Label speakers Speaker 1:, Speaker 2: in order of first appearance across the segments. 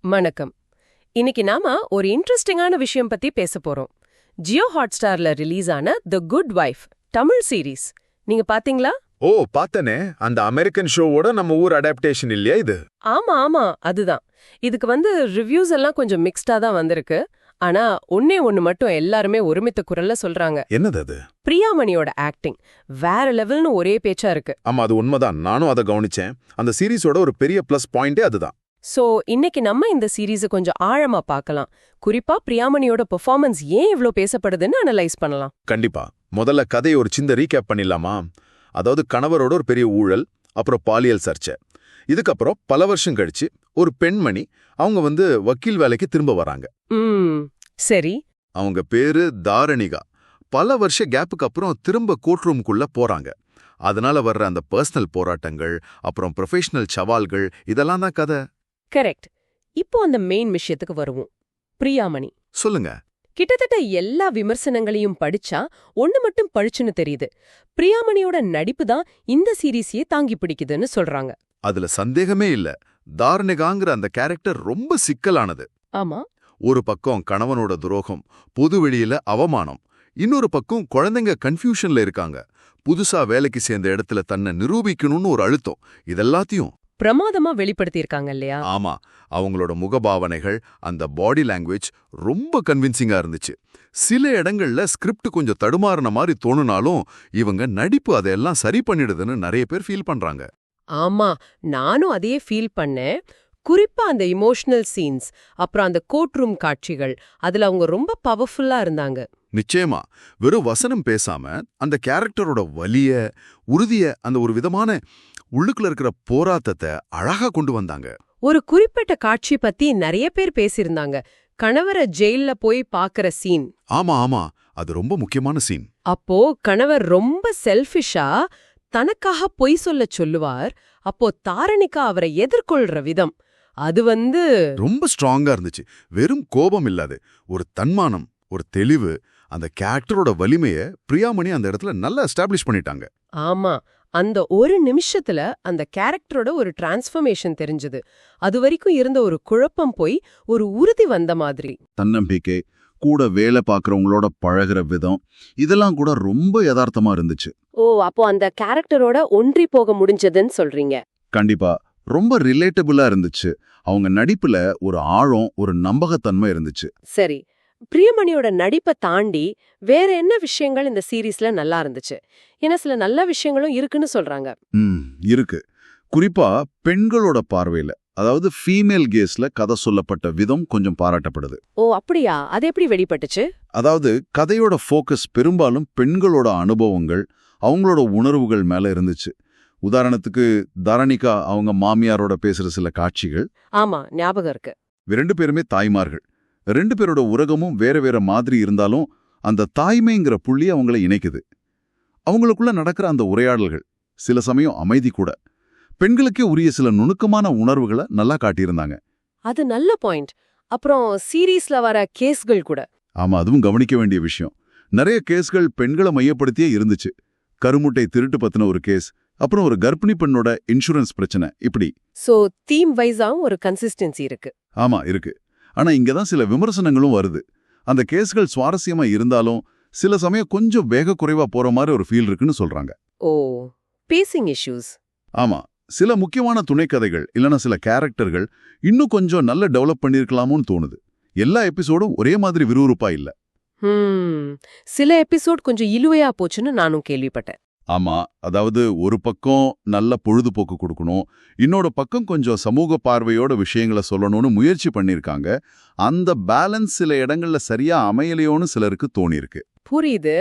Speaker 1: வணக்கம். இன்னைக்கு நாம ஒரு இன்ட்ரெஸ்டிங்கான விஷயம் பத்தி பேச போறோம். ஜியோ ஹாட்ஸ்டார்ல ரிலீஸ் ஆன the good wife Tamil series நீங்க பாத்தீங்களா?
Speaker 2: ஓ பார்த்தனே. அந்த அமெரிக்கன் ஷோவோட நம்ம ஊர் அடாப்டேஷன் இல்லையா இது?
Speaker 1: ஆமா ஆமா. அதுதான். இதுக்கு வந்து ரிவ்யூஸ் எல்லாம் கொஞ்சம் மிக்ஸ்டா தான் வந்திருக்கு. ஆனா ஒன்னே ஒன்னு மட்டும் எல்லாருமே ஒருமித்த குரல்ல சொல்றாங்க.
Speaker 2: என்னது அது?
Speaker 1: பிரியாமணியோட ஆக்டிங் வேற லெவல்னு ஒரே பேச்சா இருக்கு.
Speaker 2: ஆமா அது உண்மைதான். நானும் அதை கவனிச்சேன். அந்த சீரிஸோட ஒரு பெரிய ப்ளஸ் பாயிண்டே அதுதான்.
Speaker 1: சோ இன்னைக்கு நம்ம இந்த சீரீஸை கொஞ்சம் ஆழமா பார்க்கலாம். குறிப்பா பிரியாமணியோட பெர்ஃபார்மன்ஸ் ஏன் இவ்ளோ பேசப்படுதுன்னு அனலைஸ் பண்ணலாம்.
Speaker 2: கண்டிப்பா. முதல்ல கதையை ஒரு சின்ன ரீகேப் பண்ணிடலாமா? அதாவது கணவரோட ஒரு பெரிய ஊழல் அப்புறம் பாலியல் சர்ச்சை. இதுக்கப்புறம் பல வருஷம் கழிச்சு ஒரு பெண்மணி அவங்க வந்து வக்கீல் வேலைக்கு திரும்ப வராங்க.
Speaker 1: சரி.
Speaker 2: அவங்க பேரு தாரணிகா. பல வருஷ கேப்புக்கு அப்புறம் திரும்ப கோர்ட் ரூம்குள்ள போறாங்க. அதனால வர்ற அந்த பர்சனல் போராட்டங்கள் அப்புறம் ப்ரொஃபஷனல் சவால்கள் இதெல்லாம் தான் கதை.
Speaker 1: கரெக்ட். இப்போ அந்த மெயின் விஷயத்துக்கு வருவோம். பிரியாமணி.
Speaker 2: சொல்லுங்க.
Speaker 1: கிட்டத்தட்ட எல்லா விமர்சனங்களையும் படிச்சா ஒண்ணு மட்டும் பழிச்சுன்னு தெரியுது. பிரியாமணியோட நடிப்பு தான் இந்த சீரீஸையே தாங்கி பிடிக்குதுன்னு சொல்றாங்க.
Speaker 2: அதுல சந்தேகமே இல்ல. தாரணிகாங்கிற அந்த கேரக்டர் ரொம்ப சிக்கலானது.
Speaker 1: ஆமா.
Speaker 2: ஒரு பக்கம் கணவனோட துரோகம் பொது வெளியில அவமானம். இன்னொரு பக்கம் குழந்தைங்க கன்ஃபியூஷன்ல இருக்காங்க. புதுசா வேலைக்கு சேர்ந்த இடத்துல தன்னை நிரூபிக்கணும்னு ஒரு அழுத்தம். இதெல்லாத்தையும்
Speaker 1: பிரமாதமா வெளிப்படுத்தியிருக்காங்க இல்லையா?
Speaker 2: ஆமா. அவங்களோட முகபாவனைகள் அந்த பாடி லாங்குவேஜ் ரொம்ப கன்வின்சிங்கா இருந்துச்சு. சில இடங்கள்ல ஸ்கிரிப்ட் கொஞ்சம் தடுமாறின மாதிரி தோணுனாலும் இவங்க நடிப்பு அதையெல்லாம் சரி பண்ணிடுதுன்னு நிறைய பேர் ஃபீல் பண்றாங்க.
Speaker 1: ஆமா. நானும் அதையே ஃபீல் பண்ணேன். குறிப்பா அந்த இமோஷனல் சீன்ஸ் அப்புறம் அந்த கோர்ட் ரூம் காட்சிகள் அதுல அவங்க ரொம்ப பவர்ஃபுல்லா இருந்தாங்க.
Speaker 2: நிச்சயமா. வெறும் வசனம் பேசாம அந்த கேரக்டரோட வலிய உறுதிய அந்த ஒரு விதமான உள்ளுக்குள்ள இருக்கிற போராட்டத்தை அழகா கொண்டு வந்தாங்க.
Speaker 1: ஒரு குறிப்பிட்ட காட்சி பத்தி நிறைய பேர் பேசியிருந்தாங்க. கணவரை ஜெயில்ல போய் பாக்குற சீன்.
Speaker 2: ஆமா ஆமா. அது ரொம்ப முக்கியமான சீன்.
Speaker 1: அப்போ கணவர் ரொம்ப செல்ஃபிஷா தனக்காக பொய் சொல்ல சொல்லுவார். அப்போ தாரணிகா அவரை எதிர்கொள்ற விதம். அது வந்து
Speaker 2: ரொம்ப ஸ்ட்ராங்கா இருந்துச்சு. வெறும் கோபம் இல்லாது. ஒரு தன்மானம் ஒரு தெளிவு அந்த கேரக்டரோட வலிமைய பிரியாமணி அந்த இடத்துல நல்லா எஸ்டாப்ளிஷ் பண்ணிட்டாங்க.
Speaker 1: ஆமா. அந்த ஒரு நிமிஷத்துல அந்த கேரக்டரோட ஒரு டிரான்ஸ்ஃபர்மேஷன் தெரிஞ்சது. அது வரைக்கும் இருந்த ஒரு குழப்பம் போய் ஒரு உறுதி வந்த மாதிரி.
Speaker 3: தன்னம்பிக்கை கூட வேலை பார்க்குறவங்களோட பழகுற விதம் இதெல்லாம் கூட ரொம்ப யதார்த்தமா இருந்துச்சு.
Speaker 1: ஓ அப்போ அந்த கேரக்டரோட ஒன்றி போக முடிஞ்சதுன்னு சொல்றீங்க.
Speaker 3: கண்டிப்பா. ரொம்ப ரிலேட்டபிளா இருந்துச்சு. அவங்க நடிப்புல ஒரு ஆழம் ஒரு நம்பகத்தன்மை இருந்துச்சு.
Speaker 1: சரி. பிரியமணியோட நடிப்பை தாண்டி வேற என்ன விஷயங்கள் இந்த சீரீஸ்ல நல்லா இருந்துச்சு? ஏன்னா சில நல்ல விஷயங்களும் இருக்குன்னு சொல்றாங்க.
Speaker 3: இருக்கு. குறிப்பா பெண்களோட பார்வையில அதாவது ஃபீமேல் கேஸ்ல கதை சொல்லப்பட்ட விதம் கொஞ்சம் பாராட்டப்படுது.
Speaker 1: ஓ அப்படியா? அது எப்படி வெளிப்பட்டுச்சு?
Speaker 3: அதாவது கதையோட ஃபோக்கஸ் பெரும்பாலும் பெண்களோட அனுபவங்கள் அவங்களோட உணர்வுகள் மேல இருந்துச்சு. உதாரணத்துக்கு தரணிகா அவங்க மாமியாரோட பேசுற சில காட்சிகள்.
Speaker 1: ஆமா ஞாபகம் இருக்கு.
Speaker 3: ரெண்டு பேருமே தாய்மார்கள். ரெண்டு பேரோட உலகமும் வேற வேற மாதிரி இருந்தாலும் அந்த தாய்மைங்கிற புள்ளி அவங்கள இணைக்குது. அவங்களுக்குள்ள நடக்கிற அந்த உரையாடல்கள் சில சமயம் அமைதி கூட. பெண்களுக்கே உரிய சில நுணுக்கமான உணர்வுகளை நல்லா காட்டியிருந்தாங்க.
Speaker 1: அது நல்ல பாயிண்ட். அப்புறம் சீரீஸ்ல வர கேஸ்கள் கூட.
Speaker 3: ஆமா அதுவும் கவனிக்க வேண்டிய விஷயம். நிறைய கேஸ்கள் பெண்களை மையப்படுத்தியே இருந்துச்சு. கருமுட்டை திருட்டு பத்தின ஒரு கேஸ் அப்புறம் ஒரு கர்ப்பிணி பெண்ணோட இன்சூரன்ஸ் பிரச்சனை இப்படி.
Speaker 1: சோ தீம் வைஸாவும் ஒரு கன்சிஸ்டன்சி இருக்கு.
Speaker 3: ஆமா இருக்கு. ஆனா இங்க தான் சில விமர்சனங்களும் வருது. அந்த கேஸ்கள் சுவாரஸ்யமா இருந்தாலும் சில சமயம் கொஞ்சம் வேக குறைவா போற மாதிரி ஒரு ஃபீல் இருக்குன்னு சொல்றாங்க.
Speaker 1: ஓ பேசிங் இஷ்யூஸ்
Speaker 3: ஆமா சில முக்கியமான துணைக்கதைகள் இல்லனா சில கேரக்டர்கள் இன்னும் கொஞ்சம் நல்ல டெவலப் பண்ணிருக்கலாமோன்னு தோணுது. எல்லா எபிசோடும் ஒரே மாதிரி விறுவிறுப்பா இல்ல.
Speaker 1: சில எபிசோட் கொஞ்சம் இழுவையா போச்சுன்னு நானும் கேள்விப்பட்டேன்.
Speaker 3: ஆமா அதாவது ஒரு பக்கம் நல்ல பொழுதுபோக்கு கொடுக்கணும் இன்னொரு பக்கம் கொஞ்சம் சமூக பார்வையோட விஷயங்களை சொல்லணும்னு முயற்சி பண்ணிருக்காங்க அந்த பேலன்ஸ் சில இடங்கள்ல சரியா அமையலையோன்னு சிலருக்கு தோணியிருக்கு.
Speaker 1: புரியுது.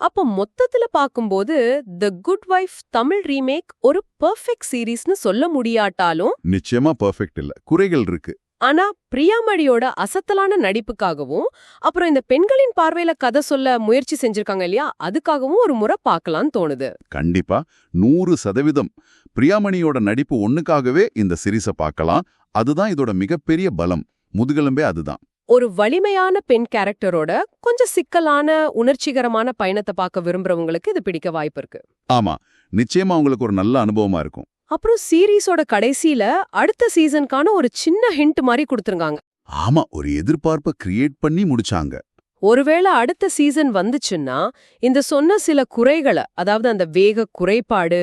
Speaker 1: அப்ப மொத்தத்துல பாக்கும்போது the good wife Tamil remake ஒரு பெர்ஃபெக்ட் சீரீஸ்னு சொல்ல முடியாட்டாலும்
Speaker 3: நிச்சயமா பெர்ஃபெக்ட் இல்ல. குறைகள் இருக்கு.
Speaker 1: ஆனா பிரியாமணியோட அசத்தலான நடிப்புக்காகவும் அப்புறம் இந்த பெண்களின் பார்வையில கதை சொல்ல முயற்சி செஞ்சிருக்காங்க இல்லையா அதுக்காகவும் ஒரு முறை பார்க்கலாம்னு தோணுது.
Speaker 3: கண்டிப்பா நூறு சதவீதம். பிரியாமணியோட நடிப்பு ஒண்ணுக்காகவே இந்த சிரிச பார்க்கலாம். அதுதான் இதோட மிகப்பெரிய பலம். முதுகெலும்பே அதுதான்.
Speaker 1: ஒரு வலிமையான பெண் கேரக்டரோட கொஞ்சம் சிக்கலான உணர்ச்சிகரமான பயணத்தை பார்க்க விரும்புறவங்களுக்கு இது பிடிக்க வாய்ப்பு இருக்கு.
Speaker 3: ஆமா நிச்சயமா உங்களுக்கு ஒரு நல்ல அனுபவமா இருக்கும்.
Speaker 1: அப்புறம் சீரீஸோட கடைசியில அடுத்த சீசனுக்கான ஒரு சின்ன ஹிண்ட் மாதிரி கொடுத்துருக்காங்க
Speaker 3: ஆமா ஒரு எதிர்பார்ப்பை கிரியேட் பண்ணி முடிச்சாங்க.
Speaker 1: ஒருவேளை அடுத்த சீசன் வந்துச்சுன்னா இந்த சொன்ன சில குறைகளை அதாவது அந்த வேக குறைபாடு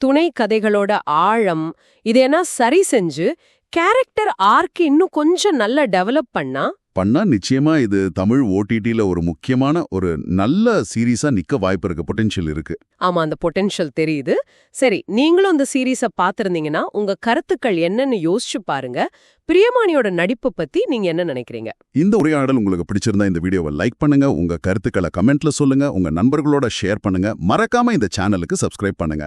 Speaker 1: துணை கதைகளோட ஆழம் இதையெல்லாம் சரி செஞ்சு கேரக்டர் ஆர்க் இன்னும் கொஞ்சம் நல்லா டெவலப் பண்ணா
Speaker 3: பண்ணா நிச்சயமா இது தமிழ் ஓடிடில ஒரு முக்கியமான ஒரு நல்ல சீரீஸா நிக்க வாய்ப்பு இருக்கு. பொட்டென்ஷியல் இருக்கு.
Speaker 1: ஆமா அந்த பொட்டென்ஷியல் தெரியுது. சரி நீங்களும் இந்த சீரீஸ பாத்திருந்தீங்கன்னா உங்க கருத்துக்கள் என்னன்னு யோசிச்சு பாருங்க. பிரியமானியோட நடிப்பு பத்தி நீங்க என்ன நினைக்கிறீங்க?
Speaker 3: இந்த உரையாடல் உங்களுக்கு பிடிச்சிருந்தா இந்த வீடியோவை லைக் பண்ணுங்க. உங்க கருத்துக்களை கமெண்ட்ல சொல்லுங்க. உங்க நண்பர்களோட ஷேர் பண்ணுங்க. மறக்காம இந்த சேனலுக்கு சப்ஸ்கிரைப் பண்ணுங்க.